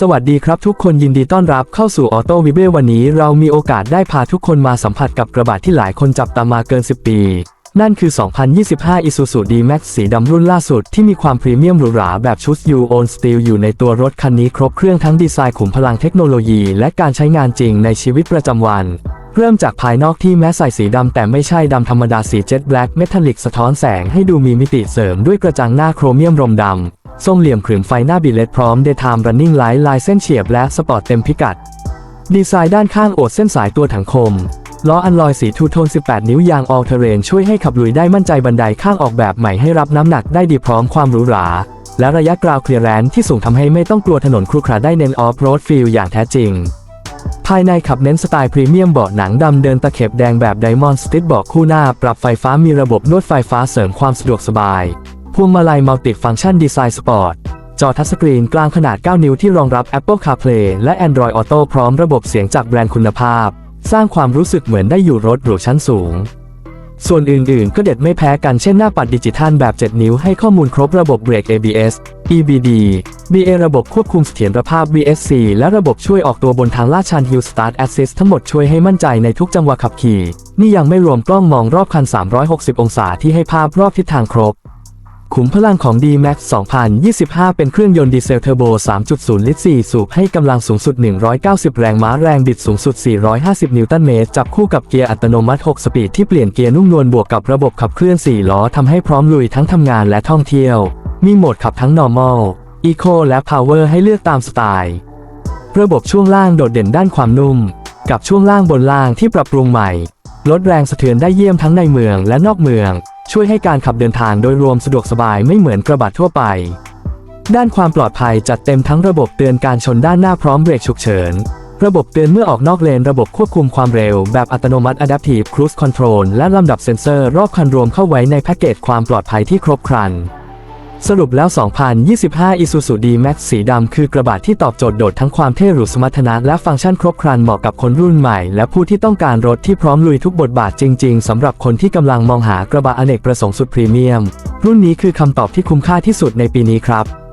สวัสดีครับทุกคนยินดีต้อนรับเข้าสู่ออโต้วิเบวันนี้เรามีโอกาสได้พาทุกคนมาสัมผัสกับกระบะที่หลายคนจับตามมาเกิน 10 ปี นั่นคือ 2025 Isuzu D-Max สีดำรุ่นล่าสุดที่มีความพรีเมียมหรูหราแบบชุด You Own Steel อยู่ในตัวรถคันนี้ครบเครื่องทั้งดีไซน์ขุมพลังเทคโนโลยี และการใช้งานจริงในชีวิตประจำวัน เริ่มจากภายนอกที่แม้ใส่สีดำแต่ไม่ใช่ดำธรรมดาสีเจ็ตแบล็กเมทัลลิกสะท้อนแสงให้ดูมีมิติเสริมด้วยกระจังหน้าโครเมียมรมดำ ทรงเหลี่ยมขรึงไฟหน้าบิเลตพร้อม Daytime Running Light ลายเส้นเฉียบและสปอร์ตเต็มพิกัด ดีไซน์ด้านข้างโอดเส้นสายตัวถังคมล้ออันลอยสีทูโทน 18 นิ้วยาง All Terrain ช่วยให้ขับลุยได้มั่นใจบันไดข้างออกแบบใหม่ให้รับน้ำหนักได้ดีพร้อมความหรูหรา และระยะกราวเคลียร์แรนที่สูงทำให้ไม่ต้องกลัวถนนครุขระได้เน้นออฟโรดฟิลอย่างแท้จริง ภายในขับเน้นสไตล์พรีเมียมเบาะหนังดำเดินตะเข็บแดงแบบไดมอนด์สติเบาะคู่หน้า ปรับไฟฟ้ามีระบบนวดไฟฟ้าเสริมความสะดวกสบาย พวงมาลัยมัลติฟังก์ชันดีไซน์สปอร์ตจอทัชสกรีนกลางขนาด 9 นิ้วที่รองรับ Apple CarPlay และ Android Auto พร้อมระบบเสียงจากแบรนด์คุณภาพ สร้างความรู้สึกเหมือนได้อยู่รถหรูชั้นสูง ส่วนอื่นๆ ก็เด็ดไม่แพ้กันเช่นหน้าปัดดิจิทัลแบบ 7 นิ้วให้ข้อมูลครบระบบเบรก ABS EBD BA ระบบควบคุมเสถียรภาพ VSC และระบบช่วยออกตัวบนทางลาดชัน Hill Start Assist ทั้งหมดช่วยให้มั่นใจในทุกจังหวะขับขี่ นี่ยังไม่รวมกล้องมองรอบคัน 360 องศาที่ให้ภาพรอบทิศทางครบ ขุมพลังของ D-Max 2025 เป็นเครื่องยนต์ดีเซลเทอร์โบ 3.0 ลิตร 4 สูบให้กำลังสูงสุด 190 แรงม้าแรงบิดสูงสุด 450 นิวตันเมตร จับคู่กับเกียร์อัตโนมัติ 6 สปีดที่เปลี่ยนเกียร์นุ่มนวลบวกกับระบบขับเคลื่อน 4 ล้อทำให้พร้อมลุยทั้งทำงานและท่องเที่ยว มีโหมดขับทั้ง normal eco และ power ให้เลือกตามสไตล์ ระบบช่วงล่างโดดเด่นด้านความนุ่ม กับช่วงล่างบนล่างที่ปรับปรุงใหม่ ลดแรงสะเทือนได้เยี่ยมทั้งในเมืองและนอกเมือง ช่วยให้การขับเดินทางโดยรวมสะดวกสบายไม่เหมือนกระบะทั่วไป ด้านความปลอดภัยจัดเต็มทั้งระบบเตือนการชนด้านหน้าพร้อมเบรกฉุกเฉิน ระบบเตือนเมื่อออกนอกเลน ระบบควบคุมความเร็ว แบบอัตโนมัติ Adaptive Cruise Control และลำดับเซ็นเซอร์รอบคันรวมเข้าไว้ในแพ็กเกจความปลอดภัยที่ครบครัน สรุปแล้ว 2025 Isuzu D-Max สีดำคือกระบะที่ตอบโจทย์โดดทั้งความเท่หรูสมรรถนะและฟังก์ชันครบครันเหมาะกับคนรุ่นใหม่ และผู้ที่ต้องการรถที่พร้อมลุยทุกบทบาทจริง ๆสำหรับคนที่กำลังมองหากระบะอเนกประสงค์สุดพรีเมียม รุ่นนี้คือคำตอบที่คุ้มค่าที่สุดในปีนี้ครับ